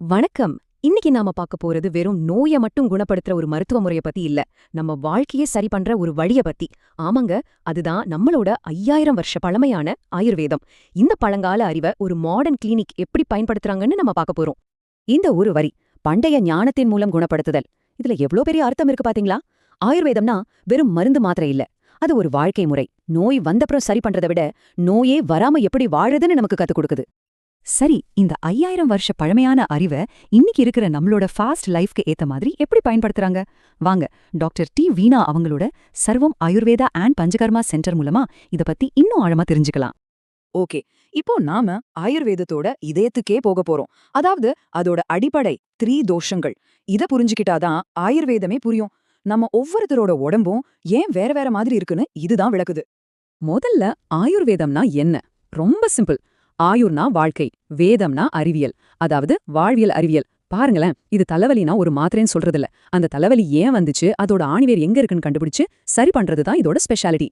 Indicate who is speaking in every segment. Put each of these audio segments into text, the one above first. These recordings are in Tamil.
Speaker 1: வணக்கம். இன்னைக்கு நாம பார்க்க போறது வெறும் நோயை மட்டும் குணப்படுத்துற ஒரு மருத்துவ முறைய பத்தி இல்ல. நம்ம வாழ்க்கையை சரி பண்ற ஒரு வழிய பத்தி. ஆமாங்க அதுதான் நம்மளோட ஐயாயிரம் வருஷ பழமையான ஆயுர்வேதம். இந்த பழங்கால அறிவை ஒரு மாடர்ன் கிளினிக் எப்படி பயன்படுத்துறாங்கன்னு நம்ம பார்க்க போறோம். இந்த ஒரு வரி பண்டைய ஞானத்தின் மூலம் குணப்படுத்துதல். இதுல எவ்ளோ பெரிய அர்த்தம் இருக்கு பாத்தீங்களா? ஆயுர்வேதம்னா வெறும் மருந்து மாத்திரை இல்ல. அது ஒரு வாழ்க்கை முறை. நோய் வந்தப்புறம் சரி பண்றதை விட நோயே வராம எப்படி வாழுதுன்னு நமக்கு கத்துக் கொடுக்குது. சரி இந்த ஐயாயிரம் வருஷ பழமையான அறிவை இன்னைக்கு இருக்கிற நம்மளோட ஃபாஸ்ட் லைஃப்க்கு ஏத்த மாதிரி எப்படி பயன்படுத்துறாங்க? வாங்க டாக்டர் டி வீணா அவங்களோட சர்வம் ஆயுர்வேதா அண்ட் பஞ்சகர்மா சென்டர் மூலமா இத பத்தி இன்னும் ஆழமா தெரிஞ்சுக்கலாம்.
Speaker 2: ஓகே இப்போ நாம ஆயுர்வேதத்தோட இதயத்துக்கே போக போறோம். அதாவது அதோட அடிப்படை த்ரீ தோஷங்கள். இத புரிஞ்சுக்கிட்டாதான் ஆயுர்வேதமே புரியும். நம்ம ஒவ்வொருத்தரோட உடம்பும் ஏன் வேற வேற மாதிரி இருக்குன்னு இதுதான் விளக்குது. முதல்ல ஆயுர்வேதம்னா என்ன? ரொம்ப சிம்பிள். ஆயுர்னா வாழ்க்கை வேதம்னா அறிவியல். அதாவது வாழ்வியல் அறிவியல். பாருங்களேன் இது தலைவலினா ஒரு மாத்திரைன்னு சொல்றதில்ல. அந்த தலைவலி ஏன் வந்துச்சு அதோட ஆணிவேர் எங்க இருக்குன்னு கண்டுபிடிச்சு சரி பண்றதுதான் இதோட ஸ்பெஷாலிட்டி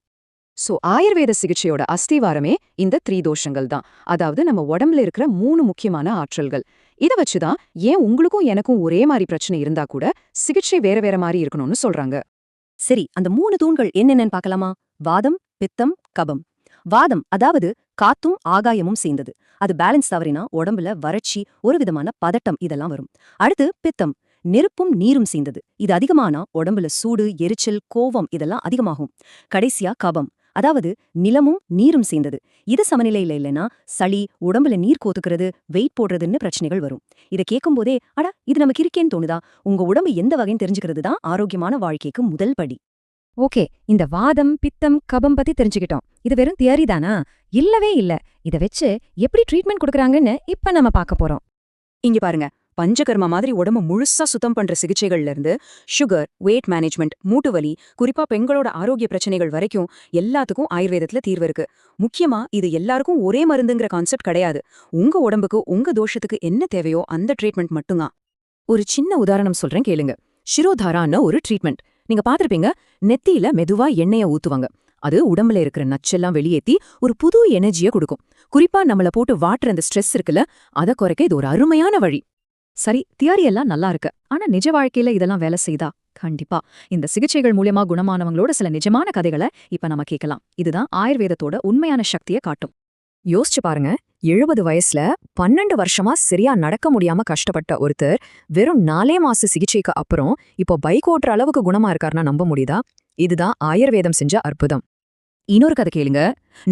Speaker 2: சோ ஆயுர்வேத சிகிச்சையோட அஸ்திவாரமே இந்த த்ரீ தோஷங்கள் தான். அதாவது நம்ம உடம்புல இருக்கிற மூணு முக்கியமான ஆற்றல்கள். இத வச்சுதான் ஏன் உங்களுக்கும் எனக்கும் ஒரே மாதிரி பிரச்சனை இருந்தா கூட சிகிச்சை வேற வேற மாதிரி இருக்கணும்னு சொல்றாங்க.
Speaker 1: சரி அந்த மூணு தூண்கள் என்னென்னு பார்க்கலாமா? வாதம் பித்தம் கபம். வாதம் அதாவது காத்தும் ஆகாயமும் சேர்ந்தது. அது பேலன்ஸ் தவறினா உடம்புல வறட்சி ஒரு விதமான பதட்டம் இதெல்லாம் வரும். அடுத்து பித்தம் நெருப்பும் நீரும் சேர்ந்தது. இது அதிகமானா உடம்புல சூடு எரிச்சல் கோவம் இதெல்லாம் அதிகமாகும். கடைசியா கபம் அதாவது நிலமும் நீரும் சேர்ந்தது. இது சமநிலையில இல்லைன்னா சளி உடம்புல நீர் கோத்துக்கிறது வெயிட் போடுறதுன்னு பிரச்சனைகள் வரும். இதை கேட்கும்போதே அடா இது நமக்கு இருக்கேன்னு தோணுதா? உங்க உடம்பு எந்த வகைன்னு தெரிஞ்சுக்கிறது தான் ஆரோக்கியமான வாழ்க்கைக்கு முதல் படி. ஓகே இந்த வாதம் பித்தம் கபம் பத்தி தெரிஞ்சுக்கிட்டோம். இது வெறும் தியரி தானா? இல்லவே இல்ல. இத வச்சு எப்படி ட்ரீட்மெண்ட் கொடுக்கறாங்கன்னு இப்ப நம்ம பார்க்க போறோம்.
Speaker 2: இங்க பாருங்க. பஞ்சகர்மா மாதிரி உடம்ப முழுசா சுத்தம் பண்ற சிகிச்சைகள்ல இருந்து சுகர் வெயிட் மேனேஜ்மெண்ட் மூட்டு வலி குறிப்பா பெண்களோட ஆரோக்கிய பிரச்சனைகள் வரைக்கும் எல்லாத்துக்கும் ஆயுர்வேதத்துல தீர்வு இருக்கு. முக்கியமா இது எல்லாருக்கும் ஒரே மருந்துங்கிற கான்செப்ட் கிடையாது. உங்க உடம்புக்கு உங்க தோஷத்துக்கு என்ன தேவையோ அந்த ட்ரீட்மெண்ட் மட்டும்தான். ஒரு சின்ன உதாரணம் சொல்றேன் கேளுங்க. ஷிரோதாரான்னு ஒரு ட்ரீட்மெண்ட் நீங்க பாத்திருப்பீங்க நெத்தியில மெதுவா எண்ணெய ஊத்துவாங்க. அது உடம்புல இருக்கிற நச்செல்லாம் வெளியேத்தி ஒரு புது எனர்ஜிய கொடுக்கும். குறிப்பா நம்மள போட்டு வாட்டுற அந்த ஸ்ட்ரெஸ் இருக்குல்ல அத குறைக்க இது ஒரு அருமையான வழி. சரி தியரி எல்லாம் நல்லா இருக்கு. ஆனா நிஜ வாழ்க்கையில இதெல்லாம் வேலை செய்தா? கண்டிப்பா. இந்த சிகிச்சைகள் மூலியமா குணமானவங்களோட சில நிஜமான கதைகளை இப்ப நம்ம கேட்கலாம். இதுதான் ஆயுர்வேதத்தோட உண்மையான சக்தியை காட்டும். யோசிச்சு பாருங்க. எழுபது வயசுல பன்னெண்டு வருஷமா சரியா நடக்க முடியாம கஷ்டப்பட்ட ஒருத்தர் வெறும் நாலே மாச சிகிச்சைக்கு அப்புறம் இப்போ பைக் ஓட்டுற அளவுக்கு குணமா இருக்காருன்னா நம்ப முடியுதா? இதுதான் ஆயுர்வேதம் செஞ்ச அற்புதம். இன்னொரு கதை கேளுங்க.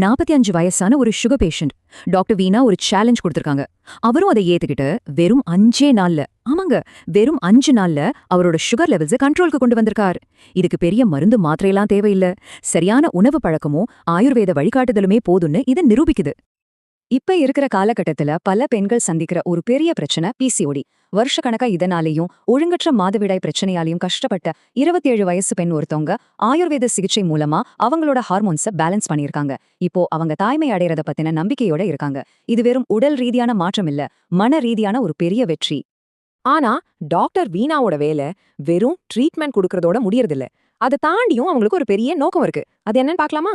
Speaker 2: நாற்பத்தி அஞ்சு வயசான ஒரு சுகர் பேஷண்ட் டாக்டர் வீணா ஒரு சேலஞ்ச் கொடுத்துருக்காங்க. அவரும் அதை ஏத்துக்கிட்டு வெறும் அஞ்சே நாள்ல ஆமாங்க வெறும் அஞ்சு நாள்ல அவரோட சுகர் லெவல்ஸை கண்ட்ரோலுக்கு கொண்டு வந்திருக்கார். இதுக்கு பெரிய மருந்து மாத்திரையெல்லாம் தேவையில்ல. சரியான உணவு பழக்கமும் ஆயுர்வேத வழிகாட்டுதலுமே போதும்னு இதை நிரூபிக்குது. இப்ப இருக்கிற காலகட்டத்துல பல பெண்கள் சந்திக்கிற ஒரு பெரிய பிரச்சனை பிசிஓடி வருஷக்கணக்கா இதனாலேயும் ஒழுங்கற்ற மாதவிடாய் பிரச்சனையாலையும் கஷ்டப்பட்ட இருபத்தி ஏழு வயசு பெண் ஒருத்தவங்க ஆயுர்வேத சிகிச்சை மூலமா அவங்களோட ஹார்மோன்ஸை பேலன்ஸ் பண்ணியிருக்காங்க. இப்போ அவங்க தாய்மை அடையறத பத்தின நம்பிக்கையோட இருக்காங்க. இது வெறும் உடல் ரீதியான மாற்றம் இல்ல மன ரீதியான ஒரு பெரிய வெற்றி. ஆனா டாக்டர் வீணாவோட வேலை வெறும் ட்ரீட்மெண்ட் கொடுக்கறதோட முடியறதில்ல. அதை தாண்டியும் அவங்களுக்கு ஒரு பெரிய நோக்கம் இருக்கு. அது என்னன்னு பாக்கலாமா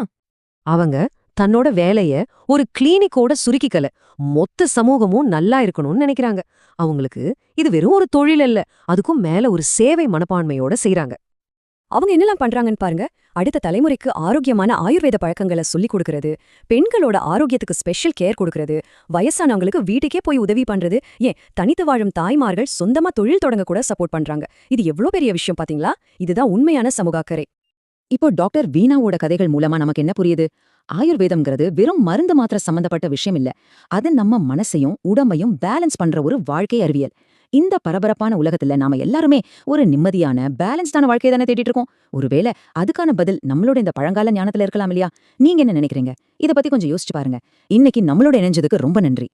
Speaker 2: அவங்க தன்னோட வேலைய ஒரு கிளினிக்கோட சுருக்கிக்கல. மொத்த சமூகமும் நல்லா இருக்கணும்னு நினைக்கிறாங்க. அவங்களுக்கு இது வெறும் ஒரு தொழில் அல்ல. அதுக்கும் மேல ஒரு சேவை மனப்பான்மையோட செய்றாங்க. அவங்க என்னெல்லாம் பண்றாங்கன்னு பாருங்க. அடுத்த தலைமுறைக்கு ஆரோக்கியமான ஆயுர்வேத பழக்கங்களை சொல்லிக் கொடுக்கறது பெண்களோட ஆரோக்கியத்துக்கு ஸ்பெஷல் கேர் கொடுக்கறது வயசானவங்களுக்கு வீட்டுக்கே போய் உதவி பண்றது. ஏன்? தனித்து வாழும் தாய்மார்கள் சொந்தமா தொழில் தொடங்க கூட சப்போர்ட் பண்றாங்க. இது எவ்வளவு பெரிய விஷயம் பாத்தீங்களா? இதுதான் உண்மையான சமூக அக்கறை. இப்போ டாக்டர் வீணாவோட கதைகள் மூலமா நமக்கு என்ன புரியுது? ஆயுர்வேதம்ங்கிறது வெறும் மருந்து மாத்திர சம்பந்தப்பட்ட விஷயம் இல்ல. அது நம்ம மனசையும் உடம்பையும் பேலன்ஸ் பண்ற ஒரு வாழ்க்கை அறிவியல். இந்த பரபரப்பான உலகத்துல நாம எல்லாருமே ஒரு நிம்மதியான பேலன்ஸ்டான வாழ்க்கையை தானே தேடிட்டு இருக்கோம். ஒருவேளை அதுக்கான பதில் நம்மளோட இந்த பழங்கால ஞானத்துல இருக்கலாம் இல்லையா? நீங்க என்ன நினைக்கிறீங்க? இத பத்தி கொஞ்சம் யோசிச்சு பாருங்க. இன்னைக்கு நம்மளோட இணைஞ்சதுக்கு ரொம்ப நன்றி.